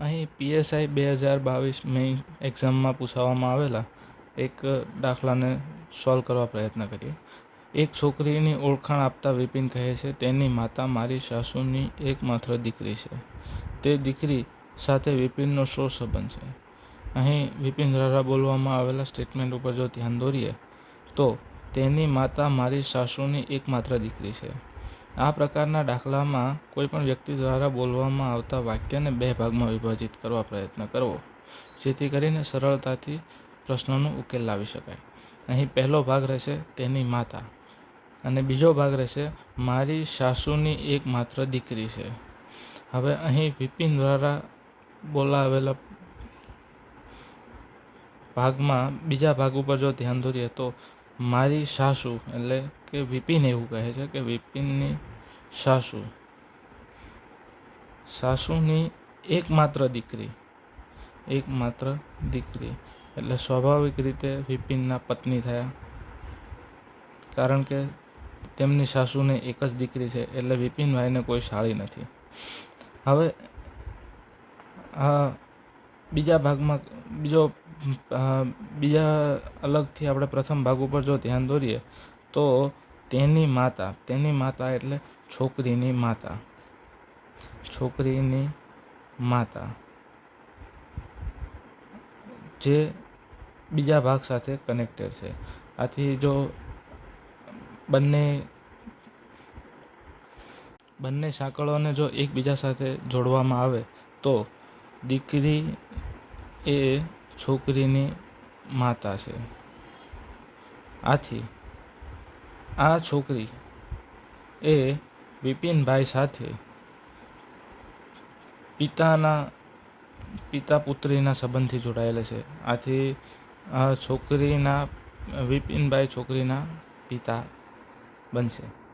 અહીં પીએસઆઈ બે હજાર બાવીસ મે એક્ઝામમાં પૂછવામાં આવેલા. એક દાખલાને સોલ્વ કરવા પ્રયત્ન કરીએ. એક છોકરીની ઓળખાણ આપતા વિપિન કહે છે, તેની માતા મારી સાસુની એકમાત્ર દીકરી છે. તે દીકરી સાથે વિપિનનો શો સંબંધ છે. અહીં વિપિન દ્વારા બોલવામાં આવેલા સ્ટેટમેન્ટ ઉપર જો ધ્યાન દોરીએ, તો તેની માતા મારી સાસુની એકમાત્ર દીકરી છે. આ પ્રકારના દાખલામાં કોઈપણ વ્યક્તિ દ્વારા બોલવામાં આવતા વાક્યને બે ભાગમાં વિભાજિત કરવા પ્રયત્ન કરવો, જેથી કરીને સરળતાથી પ્રશ્નનો ઉકેલ લાવી શકાય. અહીં પહેલો ભાગ રહેશે તેની માતા અને બીજો ભાગ રહેશે મારી સાસુની એકમાત્ર દીકરી છે. હવે અહીં વિપિન દ્વારા બોલાવેલા ભાગમાં બીજા ભાગ ઉપર જો ધ્યાન દોરીએ તો મારી સાસુ એટલે કે વિપિન એવું કહે છે કે વિપિનની સાસુ. સાસુની એકમાત્ર દીકરી એકમાત્ર દીકરી. એટલે સ્વાભાવિક રીતે વિપિનના પત્ની થયા. કારણ કે તેમની સાસુને એક જ દીકરી છે, એટલે વિપિનભાઈને કોઈ સાળી નથી. હવે આ બીજા ભાગમાં, બીજો બીજા અલગથી આપણે પ્રથમ ભાગ ઉપર જો ધ્યાન દોરીએ, તો તેની માતા તેની માતા એટલે છોકરીની માતા. છોકરીની માતા. જે બીજા ભાગ સાથે કનેક્ટેડ છે. આથી જો બંને બંને સાંકળોને જો એકબીજા સાથે જોડવામાં આવે, તો દીકરી એ છોકરીની માતા છે. આથી આ છોકરી એ વિપિનભાઈ સાથે પિતાના, પિતા પુત્રીના સંબંધથી જોડાયેલા છે. આથી છોકરીના વિપિનભાઈ છોકરીના પિતા બનશે.